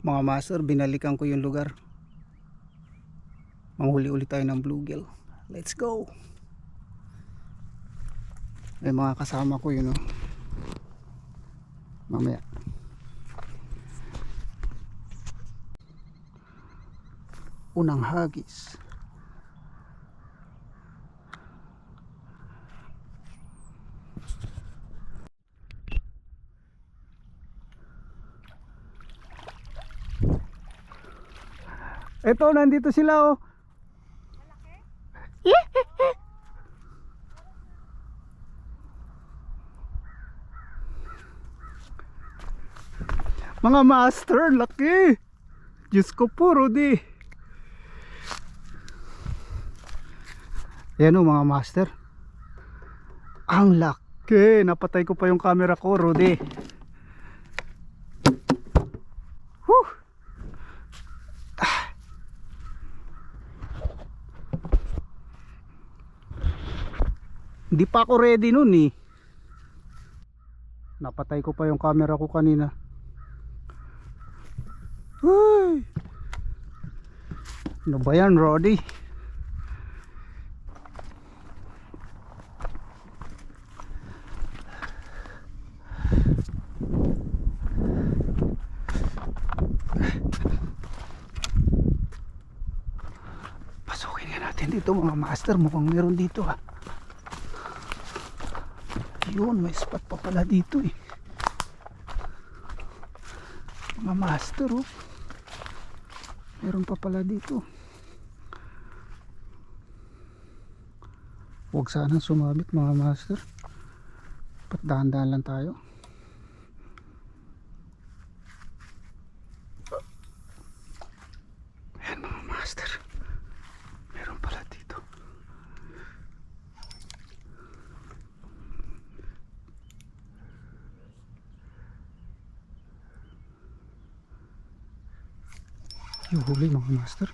Mga master, binalikan ko yung lugar. Manghuli ulit tayo ng bluegill. Let's go! May mga kasama ko yun, oh. Mamaya. Unang hagis. Ito, nandito sila oh. Mga master, laki. Diyos ko po, Rudy. Ayan o mga master. Ang laki. Napatay ko pa yung camera ko, Rudy. Hindi pa ako ready nun eh. Napatay ko pa yung camera ko kanina. Uy! Ano ba yan, Roddy? Pasukin nga natin dito mga master. Mukhang meron dito ha. Yun, may spot pa pala dito eh. Mga master oh. Meron pa pala dito. Huwag sana sumabit mga master. Dahan-dahan lang tayo. Yung huli mga master.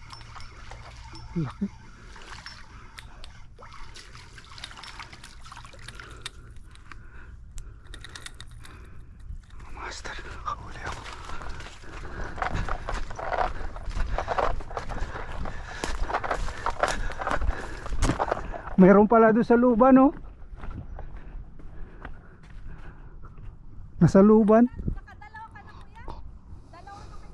Laki. Mga Master, nakahuli ako. Mayroon pala doon sa luban, no? Nasa luban. Nakadalawa ka na kuya? Dalawa na kayo.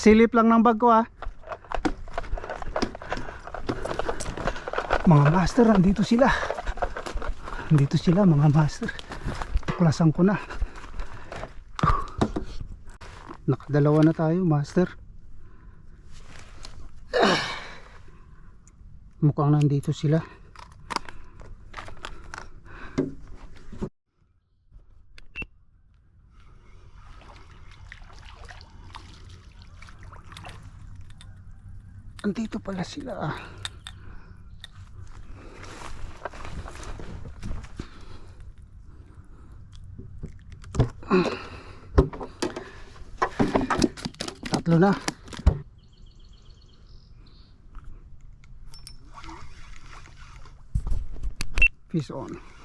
Pasilip lang ng bag ko ah. Mga master, andito sila. Andito sila mga master. Tuklasan ko na. Nakadalawa na tayo, master. Mukhang nandito sila. Andito pala sila. Tatlo na. Fish on.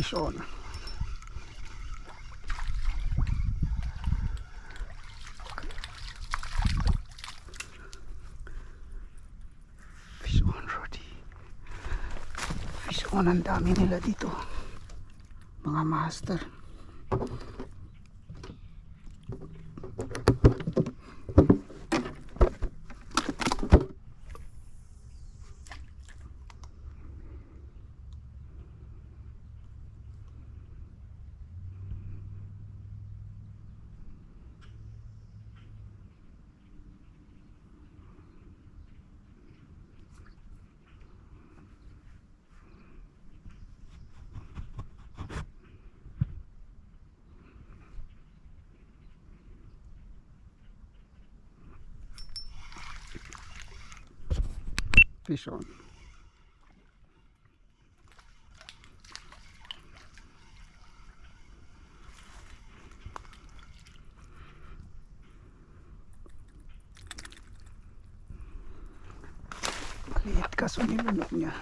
Fish on. Fish on, Rodi. Fish on, ang dami nila dito. Mga master. Fish on. Maliit kaso nilunok niya.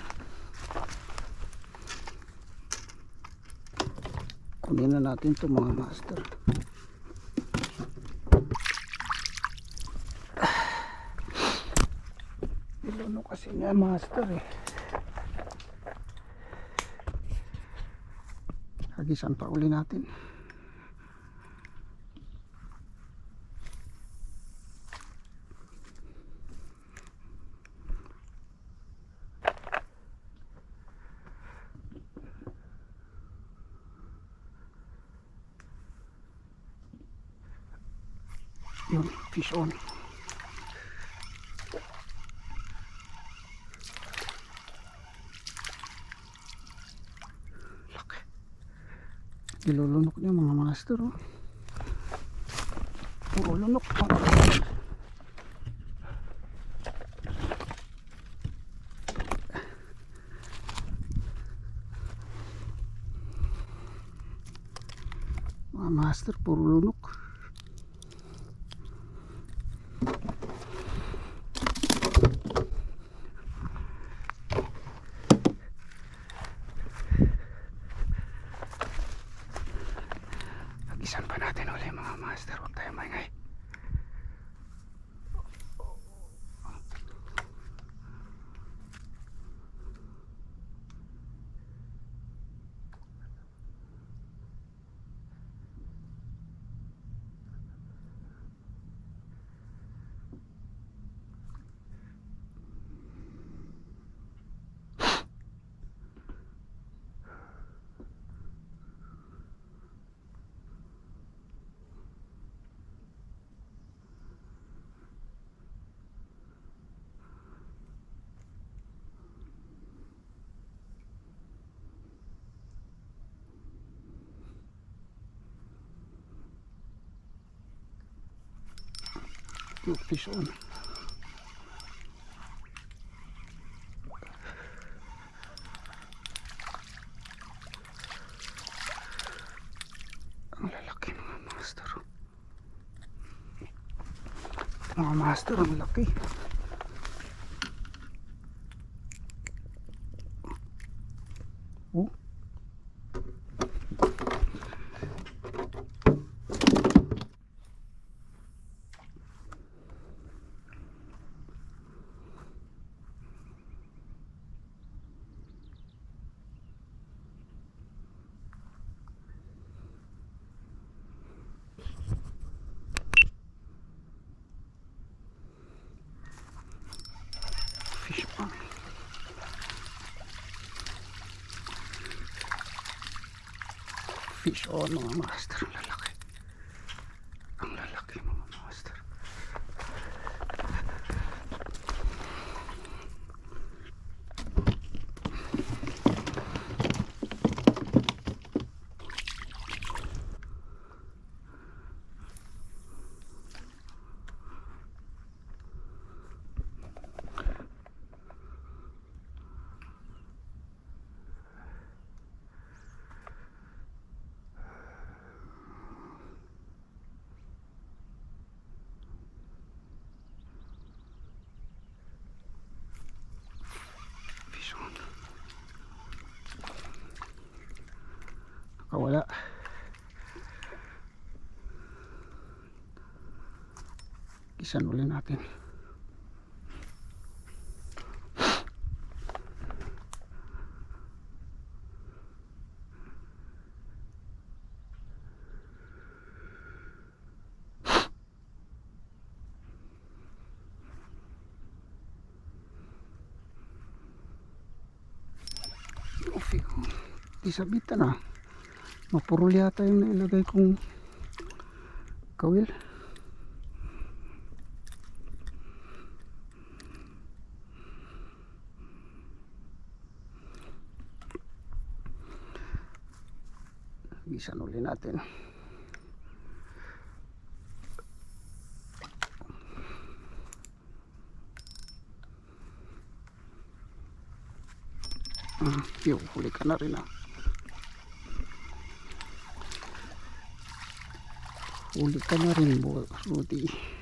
Kunin na natin to mga master. Nilunok kasi niya master eh. Hagisan pa uli natin. Yun, fish on. Laki. Nilulunok niya mga master. Oh. Puro lunok. Mga master, puro lunok. Hagisan pa natin uli mga master. Huwag tayo maingay. Yung fish on. Ang lalaki mga master. Mga master, ang. Oh. Fish on. Fish on mga master. Kisan uli natin. Coffee. Di sabitan na. Mapurol yata yung nailagay kong kawil. Bisan uli natin. Ah, yung huli ka na rin ah. Huli ka na rin, Rudy.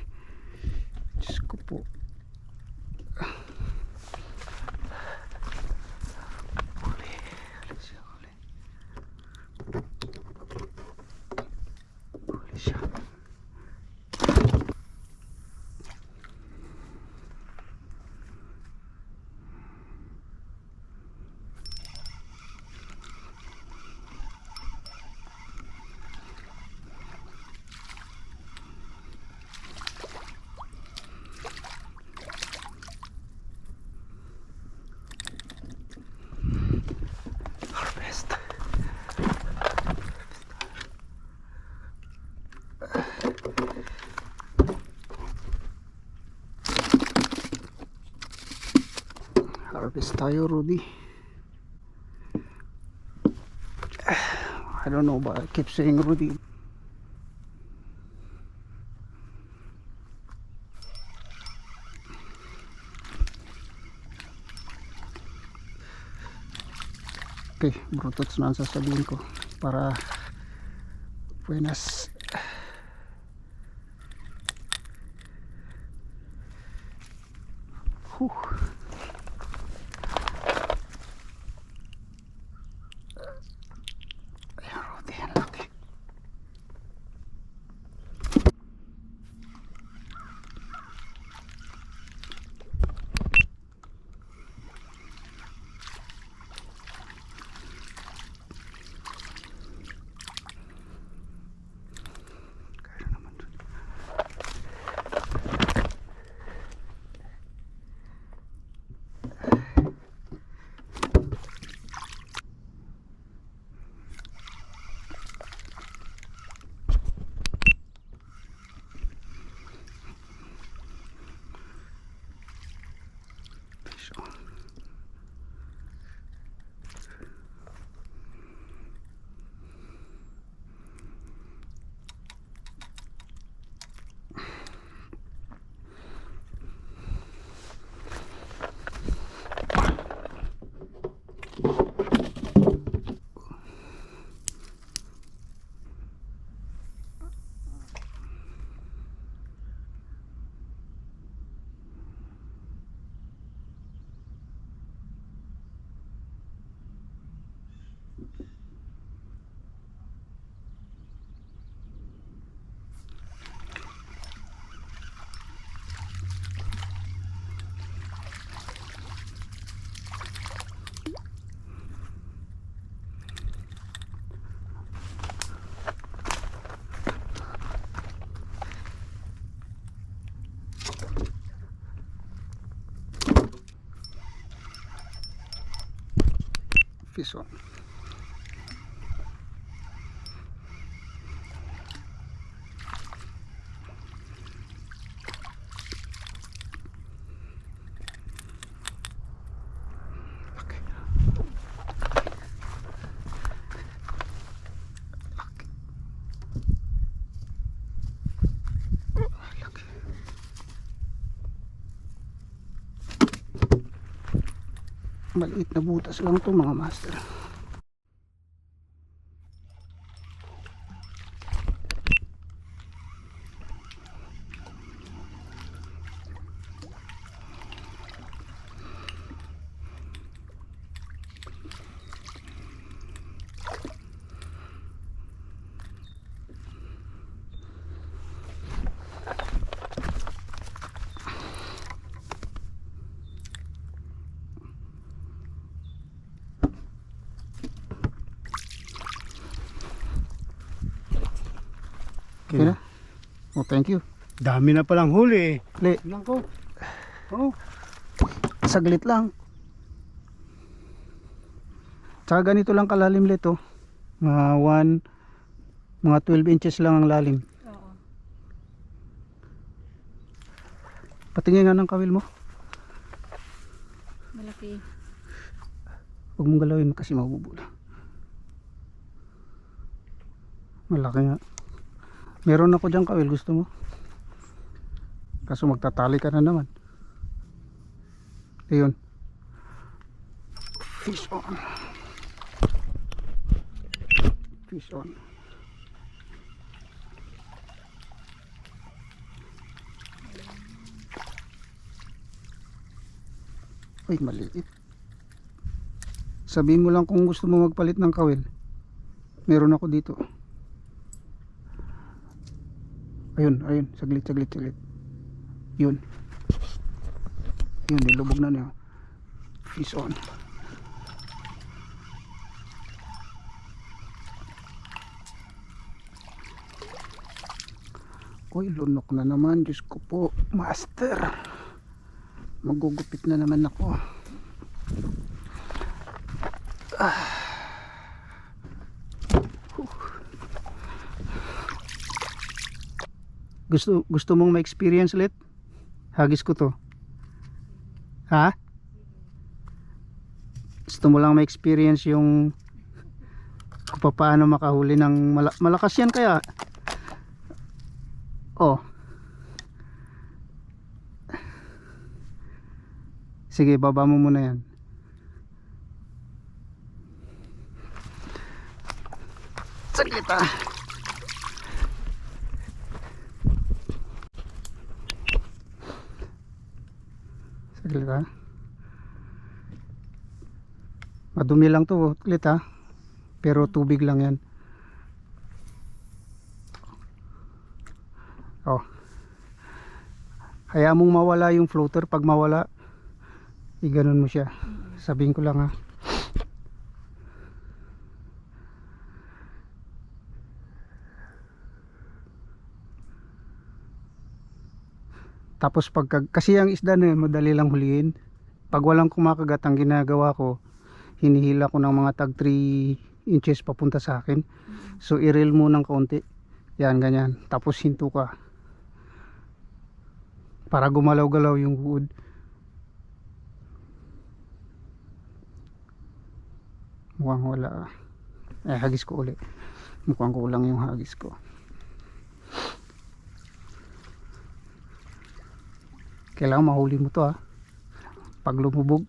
Tayo, Rudy. I don't know, but I keep saying Rudy. Okay, brutots na ang sasabihin ko para buenas Whew. Fish Maliit na butas lang to mga master. Oh, thank you. Dami na palang huli eh. Le, Lang ko. Oh. saglit lang. Tsaka ganito lang kalalim let oh. Mga 1 mga 12 inches lang ang lalim. Oo. Patingin nga ng kawil mo. Malaki. Huwag mong galawin kasi mabubula. Malaki nga. Meron ako dyan kawil, gusto mo? Kaso magtatali ka na naman. Ayun. Fish on. Fish on. Ay, maliit. Sabihin mo lang kung gusto mo magpalit ng kawil. Meron ako dito. Ayun, ayun. Saglit, saglit, saglit. Yun. Yun, nilubog na niya. Fish on. Uy, lunok na naman. Diyos ko po. Master. Magugupit na naman ako. Gusto gusto mong ma-experience ulit? Hagis ko to. Ha? Gusto mo lang ma-experience yung kung paano makahuli ng mala- malakas yan kaya. Oh. Sige, baba mo muna yan. Saglit ah. Ha. Madumi lang to, ulit ha. Pero tubig lang yan. Oh. Hayaan mong mawala yung floater. Pag mawala, iganon mo siya. Sabihin ko lang ha. Tapos pag kasi ang isda na yun, madali lang huliin. Pag walang kumakagat ang ginagawa ko, hinihila ko ng mga tag 3 inches papunta sa akin. So i-reel mo ng kaunti. Yan ganyan. Tapos hinto ka. Para gumalaw-galaw yung wood. Mukhang wala. Eh hagis ko uli. Mukhang kulang yung hagis ko. Kailangan mahuli mo to ha. Pag lumubog.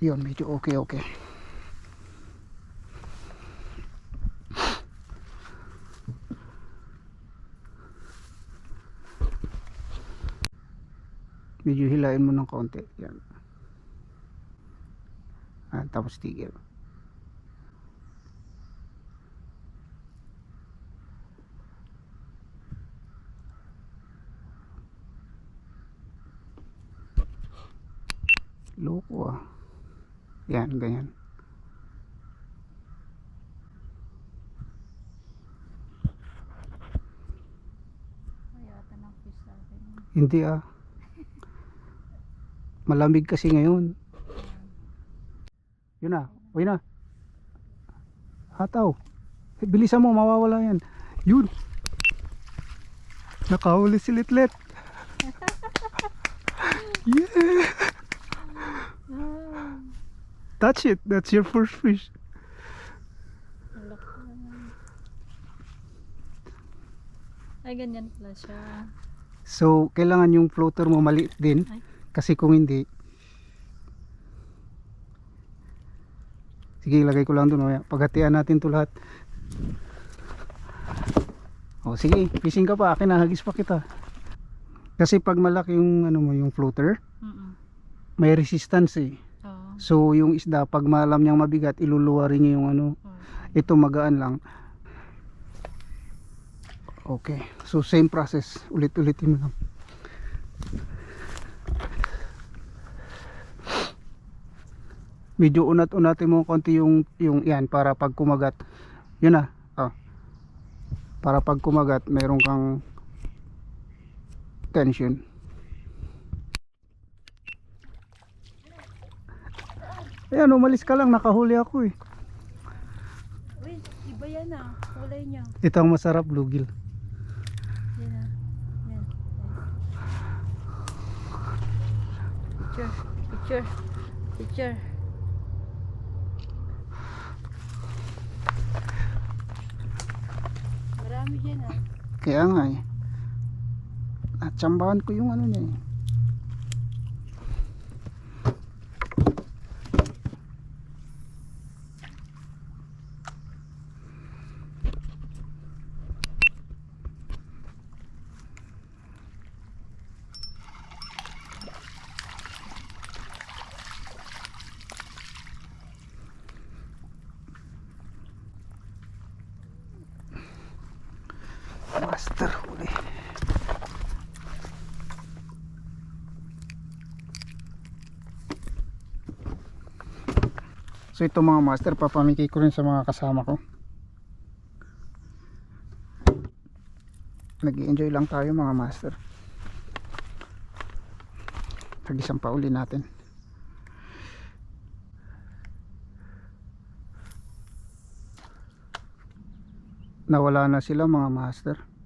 Yun, medyo okay okay. Medyo hilain mo ng konti. Yan. Ah, tapos tigil. Loko ah. Yan, ganyan. Hindi ah. Malamig kasi ngayon. Yun na. Uy na. Hataw. Eh, Bilisan mo, mawawala yan. Yun. Nakahuli si Litlet. yeah. Touch it. That's your first fish. Ay, ganyan pala siya. So, kailangan yung floater mo maliit din. Ay. Kasi kung hindi, sige, ilagay ko lang doon. Mamaya. Paghatian natin to lahat. O, sige, fishing ka pa. Akin na, hagis pa kita. Kasi pag malaki yung, ano mo, yung floater, Mm may resistance eh. So, yung isda, pag malam niyang mabigat, iluluwarin niya yung ano, Oo. ito magaan lang. Okay. So, same process. Ulit-ulitin mo lang. Medyo unat-unatin mo konti yung, yung yan para pag kumagat. Yun na. Oh. Para pag kumagat, meron kang tension. Ayan, umalis ka lang. Nakahuli ako eh. Uy, iba yan ah. Kulay niya. Ito ang masarap, bluegill. Yan ah. Yan. Picture. Picture. Picture. Marami dyan ah. Kaya nga eh. Natsambahan ko yung ano niya eh. Master huli. So ito mga master, papamigay ko rin sa mga kasama ko. nag enjoy lang tayo mga master. Tag-isang pauli natin. Nawala na sila mga master.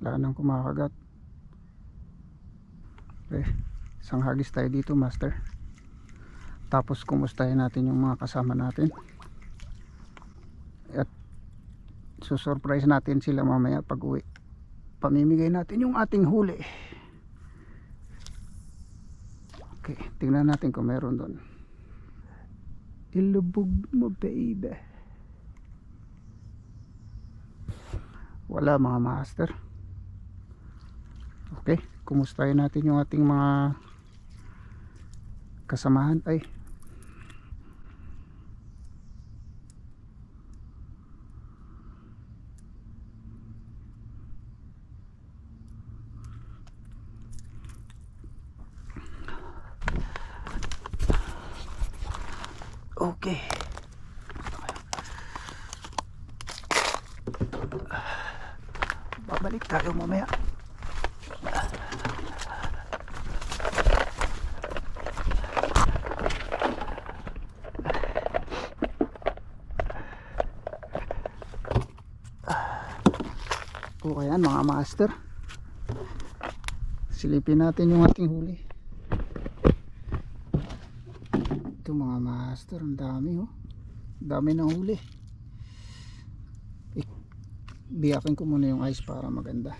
Wala nang kumakagat. Okay. Isang hagis tayo dito master. Tapos kumustahin natin yung mga kasama natin. At susurprise natin sila mamaya pag uwi. Pamimigay natin yung ating huli. Okay, tingnan natin kung meron doon. Ilubog mo baby. Wala mga master. Okay, kumustahin natin yung ating mga kasamahan. Ay, Okay. Babalik tayo mamaya. Okay yan mga master. Silipin natin yung ating huli. Ito mga master, ang dami oh. Dami ng huli. Ik biyakin ko muna yung ice para maganda.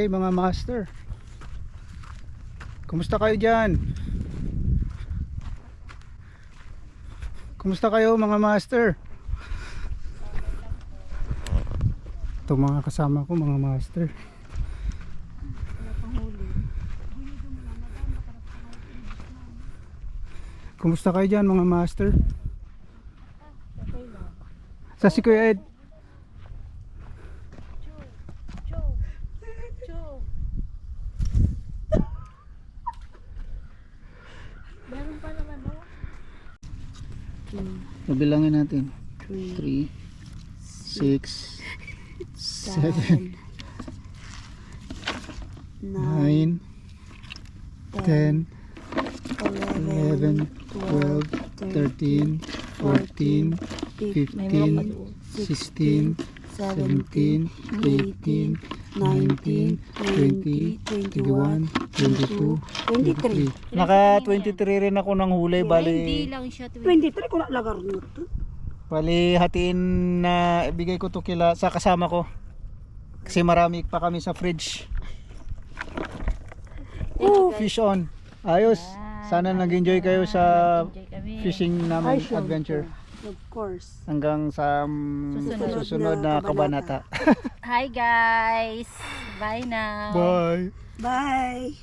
Okay mga master. Kumusta kayo dyan? Kumusta kayo mga master? Ito mga kasama ko mga master. Kumusta kayo dyan mga master? Sa si Kuya Ed. Joe. Joe. Meron pa naman oh. Nabilangin natin. Three. 3, 6, 7, 9, 10, 11, 12, 13, 14, 15, 16, 17, 18, 19, 20, 21, 22, 23. Naka 23 rin ako ng huli, Hindi bali lang siya 20. 23 ko na lagar mo to. bali hatiin na ibigay ko to kila sa kasama ko. Kasi marami pa kami sa fridge. Oh, fish on. Ayos. Sana nag-enjoy kayo sa fishing namin adventure Of course. hanggang sa um, Susunod. susunod na kabanata. Hi guys. Bye now. Bye. Bye.